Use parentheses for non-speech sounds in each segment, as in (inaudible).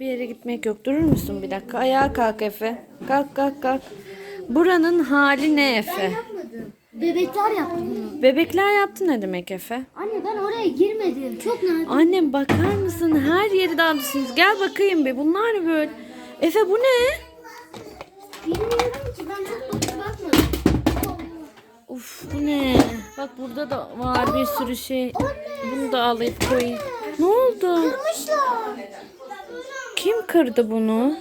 Bir yere gitmek yok. Durur musun bir dakika? Ayağa kalk Efe. Kalk kalk kalk. Buranın hali ne Efe? yapmadım. Bebekler yaptı bunu. Bebekler yaptı ne demek Efe? Anne ben oraya girmedim. Çok nadir. Annem bakar mısın? Her yeri dağıtmışsınız. Gel bakayım bir. Bunlar ne böyle? Efe bu ne? Bilmiyorum ki ben çok bakıp bakmadım. Uf bu ne? Bak burada da var bir sürü şey. Bunu da alıp koyayım. Ne oldu? Kırmışlar. Kim kırdı bunu?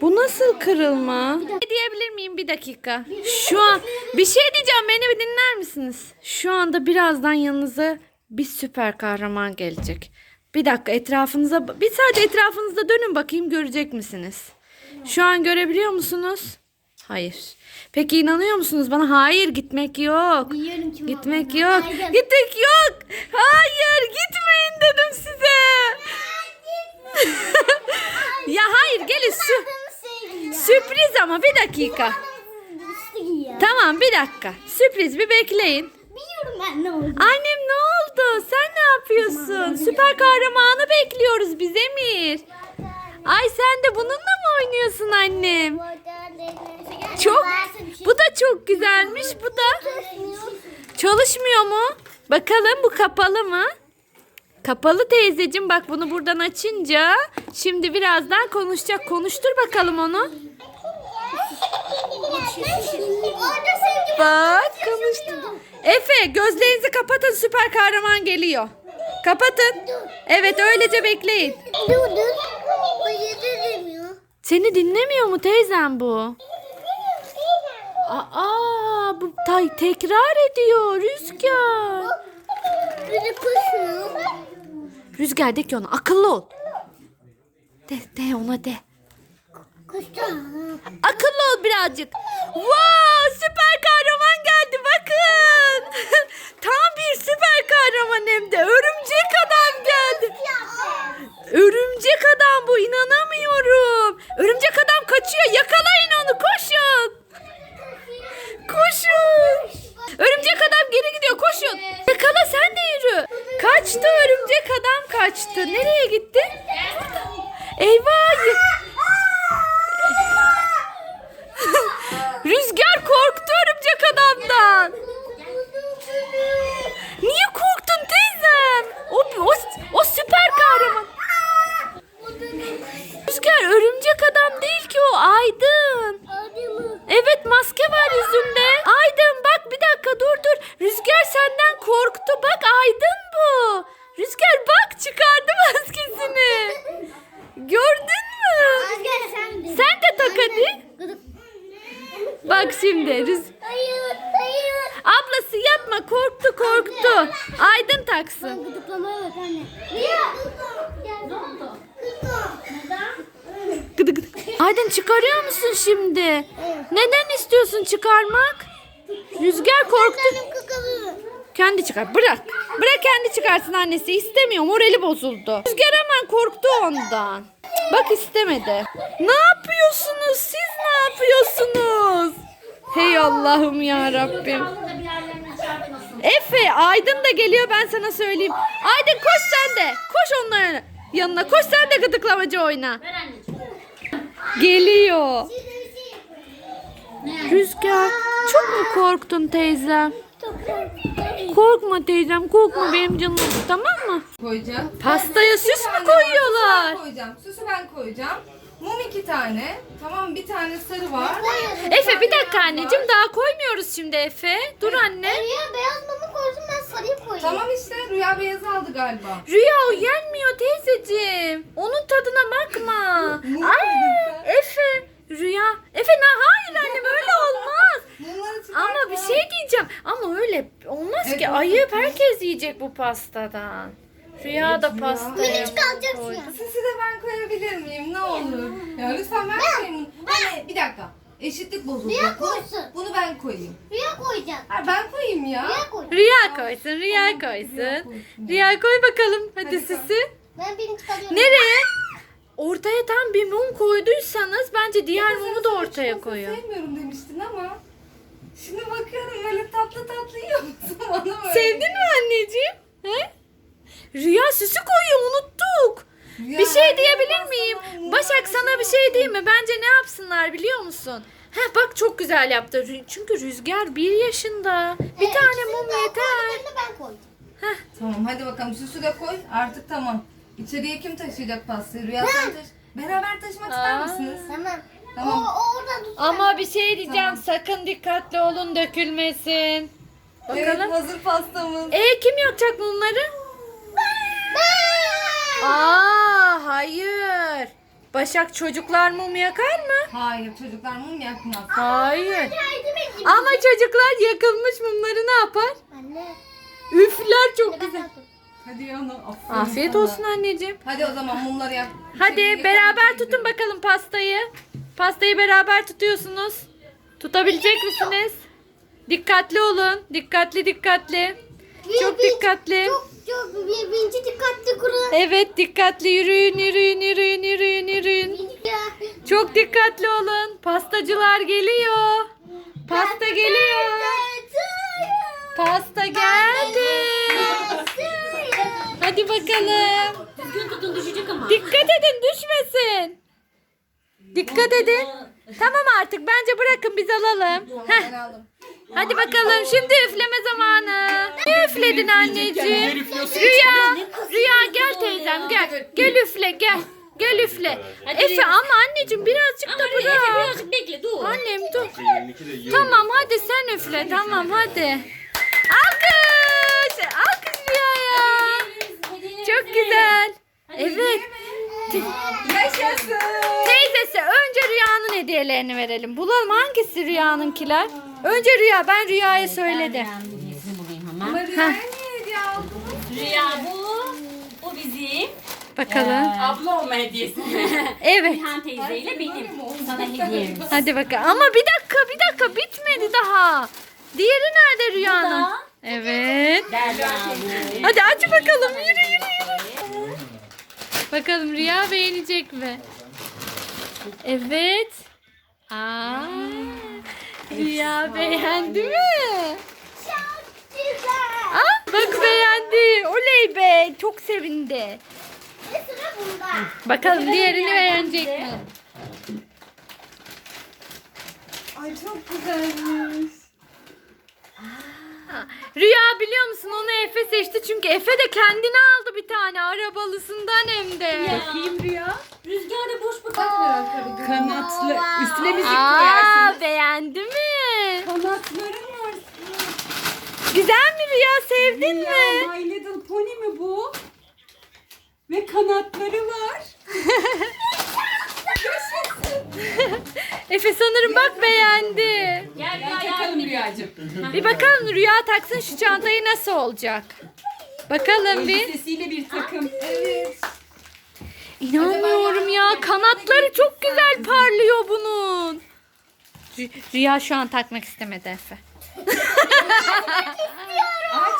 Bu nasıl kırılma? Ne diyebilir miyim bir dakika? Şu an bir şey diyeceğim beni bir dinler misiniz? Şu anda birazdan yanınıza bir süper kahraman gelecek. Bir dakika etrafınıza bir sadece etrafınızda dönün bakayım görecek misiniz? Şu an görebiliyor musunuz? Hayır. Peki inanıyor musunuz bana? Hayır gitmek yok. Gitmek yok. Gitmek yok. Hayır ama bir dakika. Giyiyor. Tamam bir dakika. Sürpriz bir bekleyin. Biliyorum ben ne oldu. Annem ne oldu? Sen ne yapıyorsun? Süper kahramanı bekliyoruz biz Emir. Ay sen de bununla mı oynuyorsun annem? Çok bu da çok güzelmiş. Bu da çalışmıyor mu? Bakalım bu kapalı mı? Kapalı teyzeciğim bak bunu buradan açınca şimdi birazdan konuşacak. Konuştur bakalım onu. Orada sevgi Bak konuştu. Efe gözlerinizi kapatın süper kahraman geliyor. Kapatın. Evet öylece bekleyin. Dur dur. Hayır demiyor. Seni dinlemiyor mu teyzem bu? Aa bu tay tekrar ediyor Rüzgar. Koşuyor. Rüzgar de ki ona akıllı ol. De, de ona de. Akıllı ol birazcık. Wow süper kahraman geldi bakın. (laughs) Tam bir süper kahraman hem de. Örümcek adam yüzünde. Aydın bak bir dakika dur dur. Rüzgar senden korktu. Bak Aydın bu. Rüzgar bak çıkardı maskesini. (laughs) Gördün mü? Sen de tak hadi. Bak şimdi Rüz Hayır, hayır. Ablası yapma korktu korktu. Aydın taksın. Gıdıklamaya bak anne. Ne oldu? Neden? Gıdı gıdı. Aydın çıkarıyor musun şimdi? Neden istiyorsun çıkarmak? Rüzgar korktu. Kendi çıkar. Bırak. Bırak kendi çıkarsın annesi. İstemiyor. Morali bozuldu. Rüzgar hemen korktu ondan. Bak istemedi. Ne yapıyorsunuz? Siz ne yapıyorsunuz? Hey Allah'ım ya Rabbim. Efe, Aydın da geliyor ben sana söyleyeyim. Aydın koş sen de. Koş onların yanına. Koş sen de gıdıklamacı oyna. Geliyor. Rüzgar çok mu korktun teyzem? Korkma teyzem korkma benim canım tamam mı? koyacağım. Pastaya süs mü koyuyorlar? süsü ben koyacağım. Süsü ben koyacağım. Mum iki tane. Tamam bir tane sarı var. Efe bir dakika anneciğim daha koymuyoruz şimdi Efe. Dur anne. Rüya beyaz mumu koydum ben sarıyı koydum. Tamam işte Rüya beyazı aldı galiba. Rüya o yenmiyor teyzeciğim. Onun tadına bakma. Mum Ay. Efe. Rüya. Efe ne hayır annem öyle (laughs) olmaz. Ama bir ya. şey diyeceğim. Ama öyle olmaz Evet, ki. olmaz. Ayıp herkes yiyecek bu pastadan. Rüya da pasta. Minicik alacaksın ya. Süsü de ben koyabilir miyim? Ne olur. Ya lütfen ben koyayım. Anne bir dakika. Eşitlik bozuldu. Rüya Bunu- koysun. Bunu ben koyayım. Rüya koyacak. Ha, ben koyayım ya. Rüya koy. Rüya koysun, Rüya koysun. Rüya koy bakalım. Hadi Hadi koy. süsü. Ben birini çıkarıyorum. Nereye? Ortaya tam bir mum koyduysanız bence diğer mumu da ortaya Pasta koyun. Sevmiyorum demiştin ama. Şimdi bakıyorum böyle tatlı tatlı yiyor musun bana böyle? Sevdin mi anneciğim? He? Rüya süsü koyuyor unuttuk. Ya, Bir şey diyebilir miyim? ama Başak sana bir şey diyeyim mi? Bence ne yapsınlar biliyor musun? Heh bak çok güzel yaptı. Rü- Çünkü Rüzgar bir yaşında. Bir tane mum yeter. Ben koydum. Tamam hadi bakalım süsü de koy. Artık tamam. İçeriye kim taşıyacak pastayı? Rüya sen taşı. Beraber taşımak ister Aa. misiniz? Tamam. Tamam. O, o orada dur. Ama bir şey diyeceğim. Tamam. Sakın dikkatli olun dökülmesin. Evet Bakalım. hazır pastamız. E kim yakacak bunları? Aa hayır. Başak çocuklar mum yakar mı? Hayır çocuklar mum yakmaz. Hayır. Ama çocuklar yakılmış mumları ne yapar? Anne. Üfler çok güzel. Hadi ya onu aferin Afiyet sana. olsun anneciğim. Hadi o zaman mumları yak. Hadi İçeriye beraber yakalım, tutun bakalım pastayı. Pastayı beraber tutuyorsunuz. Tutabilecek misiniz? Dikkatli olun. Dikkatli dikkatli. Çok Bir- dikkatli. Çok çok bir birinci dikkatli kurun. Evet dikkatli yürüyün yürüyün yürüyün yürüyün yürüyün. Çok dikkatli olun. Pastacılar geliyor. Pasta geliyor. Pasta geldi. Hadi bakalım. Düzgün tutun düşecek ama. Dikkat edin düşmesin. Dikkat edin. Tamam artık bence bırakın biz alalım. Heh, hadi bakalım şimdi üfleme zamanı. Ne üfledin anneciğim? Rüya, Rüya gel teyzem gel. Gel üfle gel. Gel üfle. Efe ama anneciğim birazcık da Efe bırak. birazcık bekle dur. Annem dur. Tamam hadi sen üfle tamam hadi. Alkış. Alkış Rüya'ya. Çok güzel. Evet. Yaşasın. Teyzesi önce Rüya'nın hediyelerini verelim. Bulalım hangisi Rüya'nınkiler? Önce Rüya ben Rüya'ya söyledim. Ama Rüya niye hediye aldın? Rüya bu. Bu bizim. Bakalım. Abla olma hediyesi. (laughs) Evet. Nihan teyzeyle benim. Sana hediyemiz. Hadi bakalım. Ama bir dakika bir dakika bitmedi daha. Diğeri nerede Rüya'nın? Evet. Hadi aç bakalım. Yürü yürü yürü. Bakalım Rüya beğenecek mi? Evet. Aa, Rüya beğendi mi? Çok güzel. Aa, bak beğendi. Oley be. Çok sevindi. Ve sıra bunda. Bakalım diğerini beğenecek mi? Ay çok güzelmiş. Rüya biliyor musun onu Efe seçti çünkü Efe de kendine aldı bir tane arabalısından hem de. Bakayım Rüya. Rüzgarda boş bak. Kanatlı. Üstüne müzik Aa beğendi mi? Kanatları var. Güzel mi Rüya sevdin mi? Ya, My Little Pony mi bu? Ve kanatları var. (laughs) Efe sanırım bak beğendi. Gel Rüya Takalım yardım et. Rüyacığım. Bir bakalım Rüya taksın şu çantayı nasıl olacak? Bakalım bir. Elbisesiyle bir takım. Evet. İnanmıyorum ya kanatları çok güzel parlıyor bunun. Rü- Rüya şu an takmak istemedi Efe.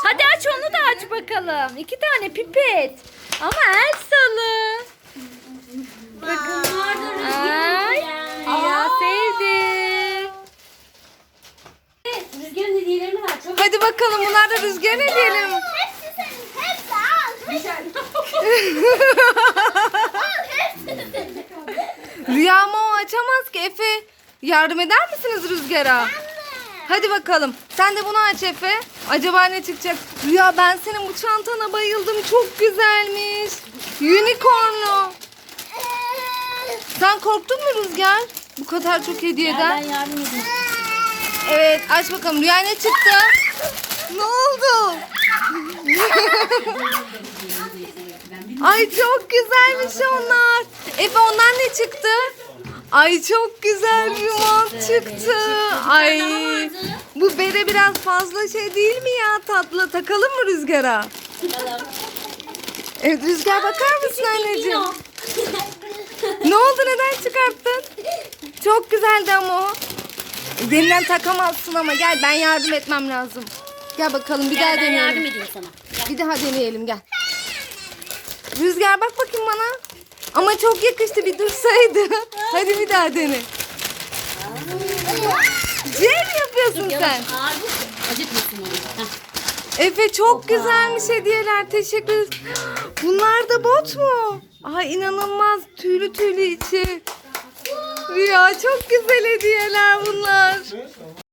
Hadi aç onu da aç bakalım. İki tane pipet. Ama el salı. Ay. Rüya sevdi. Rüzgar'ın hediyelerini ver. Çok Hadi bakalım bunlar da rüzgar ne (laughs) al. Hepsi senin. Rüya ama o açamaz ki Efe. Yardım eder misiniz Rüzgar'a? Hadi bakalım. Sen de bunu aç Efe. Acaba ne çıkacak? Rüya ben senin bu çantana bayıldım. Çok güzelmiş. Unicornlu. Sen korktun mu Rüzgar? Bu kadar çok hediyeden. ben yardım edeyim. Evet aç bakalım. Rüya ne çıktı? ne oldu? Ay çok güzelmiş onlar. Efe ondan ne çıktı? Ay çok güzel bir mont çıktı. Ay bu bere biraz fazla şey değil mi ya tatlı? Takalım mı Rüzgar'a? Evet Rüzgar bakar mısın anneciğim? Ne oldu neden çıkarttın? Çok güzeldi ama o. Elinden takamazsın ama gel ben yardım etmem lazım. Gel bakalım bir daha ben yardım deneyelim. edeyim sana. Bir daha deneyelim gel. Rüzgar bak bakayım bana. Ama çok yakıştı bir dursaydı. (laughs) Hadi bir daha dene. C yapıyorsun Yavaş sen? ağır bu. Acıtmasın onu. Heh. Efe çok güzelmiş hediyeler. Teşekkür ederiz. Bunlar da bot mu? Ay inanılmaz. Tüylü tüylü içi. Rüya çok güzel hediyeler bunlar.